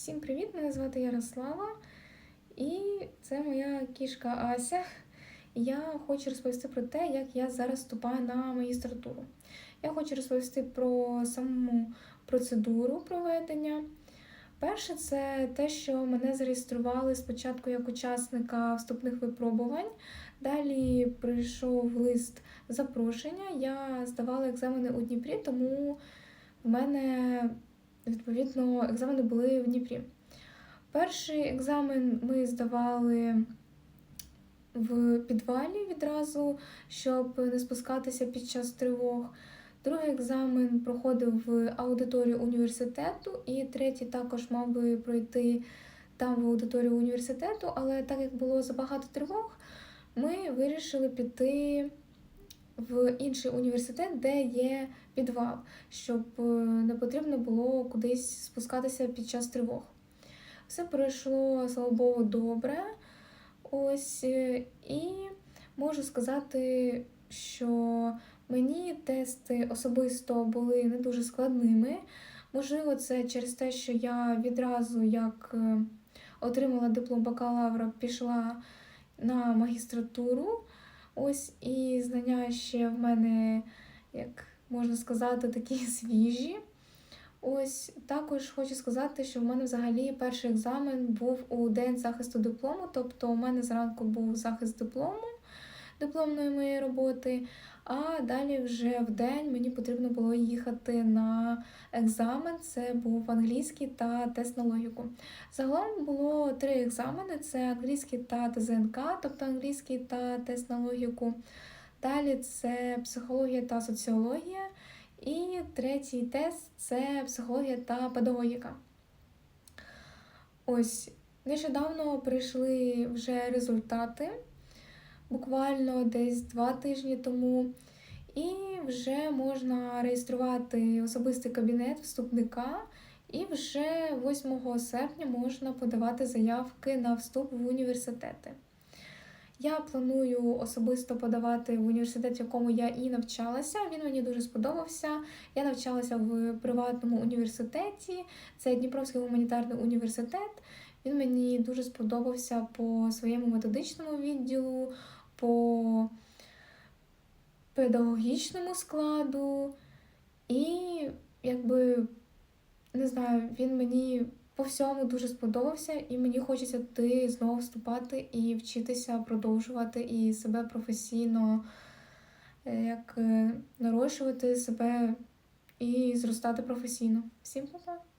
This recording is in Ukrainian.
Всім привіт! Мене звати Ярослава, і це моя кішка Ася. Я хочу розповісти про те, як я зараз вступаю на магістратуру. Я хочу розповісти про саму процедуру проведення. Перше, це те, що мене зареєстрували спочатку як учасника вступних випробувань. Далі прийшов лист запрошення. Я здавала екзамени у Дніпрі, тому в мене відповідно екзамени були в Дніпрі. Перший екзамен ми здавали в підвалі відразу, щоб не спускатися під час тривог. Другий екзамен проходив в аудиторії університету, і третій також мав би пройти там в аудиторії університету, але так як було забагато тривог, ми вирішили піти в інший університет, де є підвал, щоб е, не потрібно було кудись спускатися під час тривог. Все пройшло, слава Богу, добре. Ось е, і можу сказати, що мені тести особисто були не дуже складними. Можливо, це через те, що я відразу як е, отримала диплом бакалавра, пішла на магістратуру. Ось і знання ще в мене, як можна сказати, такі свіжі. Ось також хочу сказати, що в мене взагалі перший екзамен був у день захисту диплому, тобто у мене зранку був захист диплому, дипломної моєї роботи, а далі вже в день мені потрібно було їхати на екзамен. Це був англійський та тест на логіку. Загалом було три екзамени: це англійський та ТЗНК, тобто англійський та тест на логіку. Далі це психологія та соціологія. І третій тест це психологія та педагогіка. Ось, нещодавно прийшли вже результати, буквально десь два тижні тому, і вже можна реєструвати особистий кабінет вступника, і вже 8 серпня можна подавати заявки на вступ в університети. Я планую особисто подавати в університет, в якому я і навчалася. Він мені дуже сподобався. Я навчалася в приватному університеті. Це Дніпровський гуманітарний університет. Він мені дуже сподобався по своєму методичному відділу, по педагогічному складу. І, якби, не знаю, він мені по всьому дуже сподобався, і мені хочеться туди знову вступати і вчитися продовжувати і себе професійно е, як е, нарощувати себе і зростати професійно. Всім па-па!